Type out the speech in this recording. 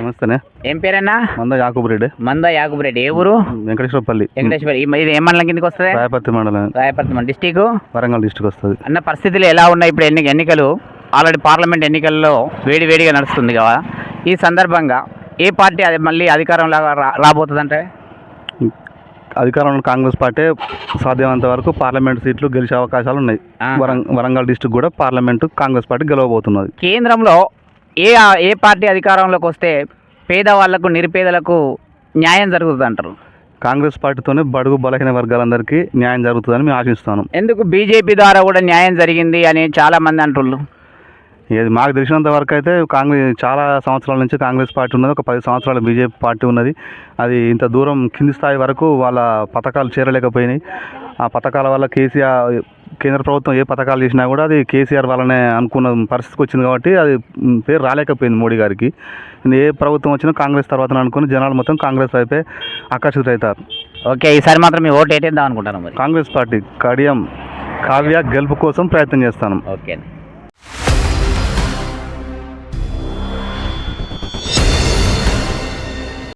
నమస్తేనే. ఏం పేరన్నా? మంద యాకూబ్ రెడ్డి మంద యాకబ్ రెడ్డి ఏ ఊరు? వెంకటేశ్వరపల్లి. వెంకటేశ్వర ఇది ఏ మండలం కిందకి వస్తుంది? రాయపర్తి మండలం. రాయపట్నం డిస్టిక్ వరంగల్ డిస్టిక్ వస్తుంది. అన్న పరిస్థితులు ఎలా ఉన్నాయి ఇప్పుడు ఎన్ని ఎన్నికలు? ఆల్రెడీ పార్లమెంట్ ఎన్నికల్లో వేడి వేడిగా నడుస్తుంది కదా. ఈ సందర్భంగా ఏ పార్టీ అది మళ్ళీ అధికారంలో రాబోతుందంటే? అధికారంలో కాంగ్రెస్ పార్టీ సాధ్యమైనంత వరకు పార్లమెంట్ సీట్లు గెలిచే అవకాశాలు ఉన్నాయి. వరంగల్ డిస్టిక్ కూడా పార్లమెంట్ కాంగ్రెస్ పార్టీ గెలవబోతున్నది. కేంద్రంలో ఏ ఏ పార్టీ అధికారంలోకి వస్తే పేదవాళ్ళకు నిరుపేదలకు న్యాయం జరుగుతుంది అంటారు? కాంగ్రెస్ పార్టీతోనే బడుగు బలహీన వర్గాలందరికీ న్యాయం జరుగుతుందని మేము ఆశిస్తాను ఎందుకు బీజేపీ ద్వారా కూడా న్యాయం జరిగింది అని చాలా మంది అంటున్నారు ఇది మాకు తెలిసినంత వరకు అయితే కాంగ్రెస్ చాలా సంవత్సరాల నుంచి కాంగ్రెస్ పార్టీ ఉన్నది ఒక పది సంవత్సరాల బీజేపీ పార్టీ ఉన్నది. అది ఇంత దూరం కింది స్థాయి వరకు వాళ్ళ పథకాలు చేరలేకపోయినాయి. ఆ పథకాల వల్ల కేసీఆర్ కేంద్ర ప్రభుత్వం ఏ పథకాలు చేసినా కూడా అది కేసీఆర్ వల్లనే అనుకున్న పరిస్థితికి వచ్చింది కాబట్టి అది పేరు రాలేకపోయింది మోడీ గారికి. ఏ ప్రభుత్వం వచ్చినా కాంగ్రెస్ తర్వాత అనుకుని జనాలు మొత్తం కాంగ్రెస్ వైపే ఆకర్షితులవుతారు ఓకే ఈసారి మాత్రం మీ ఓటు ఏటేద్దాం అనుకుంటాను మరి. కాంగ్రెస్ పార్టీ కడియం కావ్య గెలుపు కోసం ప్రయత్నం చేస్తాను. ఓకే